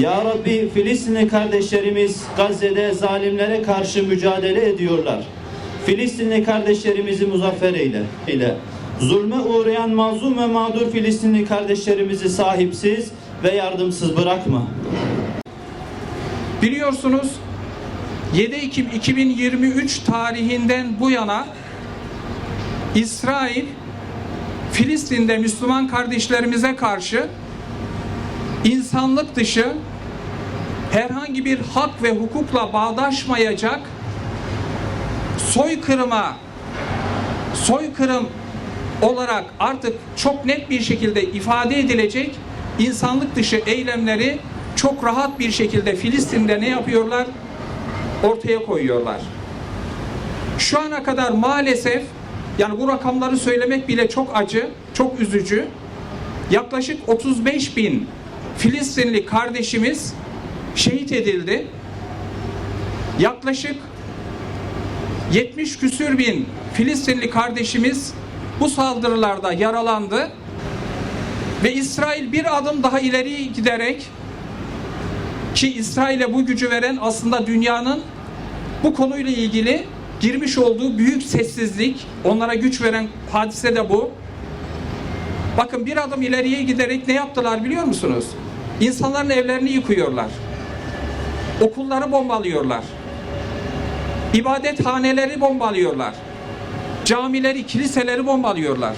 Ya Rabbi Filistinli kardeşlerimiz Gazze'de zalimlere karşı mücadele ediyorlar. Filistinli kardeşlerimizi muzaffer eyle. eyle. Zulme uğrayan mazlum ve mağdur Filistinli kardeşlerimizi sahipsiz ve yardımsız bırakma. Biliyorsunuz 7 Ekim 2023 tarihinden bu yana İsrail Filistin'de Müslüman kardeşlerimize karşı insanlık dışı herhangi bir hak ve hukukla bağdaşmayacak soykırıma soykırım olarak artık çok net bir şekilde ifade edilecek insanlık dışı eylemleri çok rahat bir şekilde Filistin'de ne yapıyorlar? Ortaya koyuyorlar. Şu ana kadar maalesef yani bu rakamları söylemek bile çok acı, çok üzücü. Yaklaşık 35 bin Filistinli kardeşimiz şehit edildi. Yaklaşık 70 küsür bin Filistinli kardeşimiz bu saldırılarda yaralandı ve İsrail bir adım daha ileri giderek ki İsrail'e bu gücü veren aslında dünyanın bu konuyla ilgili girmiş olduğu büyük sessizlik, onlara güç veren hadise de bu. Bakın bir adım ileriye giderek ne yaptılar biliyor musunuz? İnsanların evlerini yıkıyorlar. Okulları bombalıyorlar. İbadethaneleri bombalıyorlar. Camileri, kiliseleri bombalıyorlar.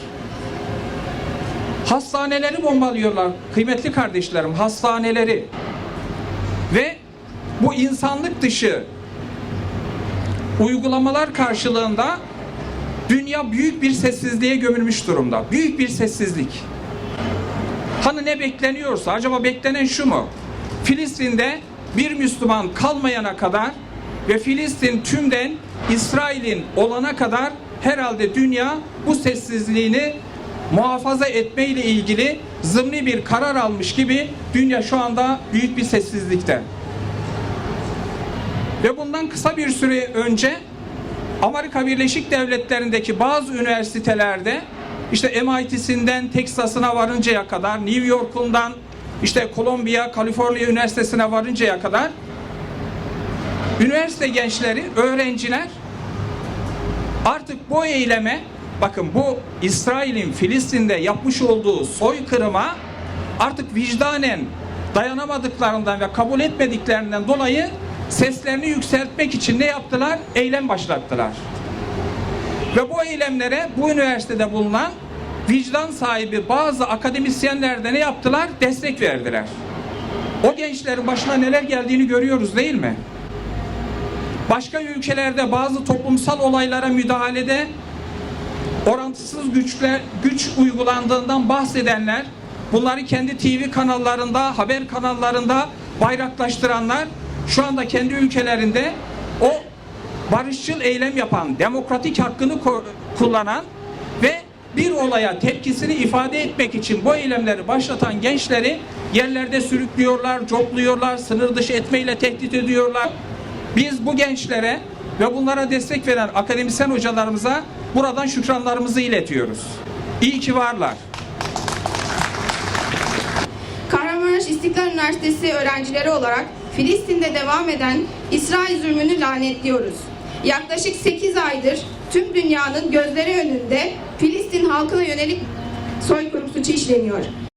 Hastaneleri bombalıyorlar. Kıymetli kardeşlerim, hastaneleri. Ve bu insanlık dışı uygulamalar karşılığında dünya büyük bir sessizliğe gömülmüş durumda. Büyük bir sessizlik. Hani ne bekleniyorsa acaba beklenen şu mu? Filistin'de bir Müslüman kalmayana kadar ve Filistin tümden İsrail'in olana kadar herhalde dünya bu sessizliğini muhafaza etme ile ilgili zımni bir karar almış gibi dünya şu anda büyük bir sessizlikte. Ve bundan kısa bir süre önce Amerika Birleşik Devletleri'ndeki bazı üniversitelerde işte MIT'sinden Texas'ına varıncaya kadar, New York'undan işte Kolombiya, Kaliforniya Üniversitesi'ne varıncaya kadar üniversite gençleri, öğrenciler artık bu eyleme bakın bu İsrail'in Filistin'de yapmış olduğu soykırıma artık vicdanen dayanamadıklarından ve kabul etmediklerinden dolayı seslerini yükseltmek için ne yaptılar? Eylem başlattılar. Ve bu eylemlere bu üniversitede bulunan vicdan sahibi bazı akademisyenler de ne yaptılar? Destek verdiler. O gençlerin başına neler geldiğini görüyoruz değil mi? Başka ülkelerde bazı toplumsal olaylara müdahalede orantısız güçler, güç uygulandığından bahsedenler, bunları kendi TV kanallarında, haber kanallarında bayraklaştıranlar şu anda kendi ülkelerinde o barışçıl eylem yapan, demokratik hakkını kullanan ve bir olaya tepkisini ifade etmek için bu eylemleri başlatan gençleri yerlerde sürüklüyorlar, copluyorlar, sınır dışı etmeyle tehdit ediyorlar. Biz bu gençlere ve bunlara destek veren akademisyen hocalarımıza buradan şükranlarımızı iletiyoruz. İyi ki varlar. Kahramanmaraş İstiklal Üniversitesi öğrencileri olarak Filistin'de devam eden İsrail zulmünü lanetliyoruz. Yaklaşık 8 aydır tüm dünyanın gözleri önünde Filistin halkına yönelik soykırım suçu işleniyor.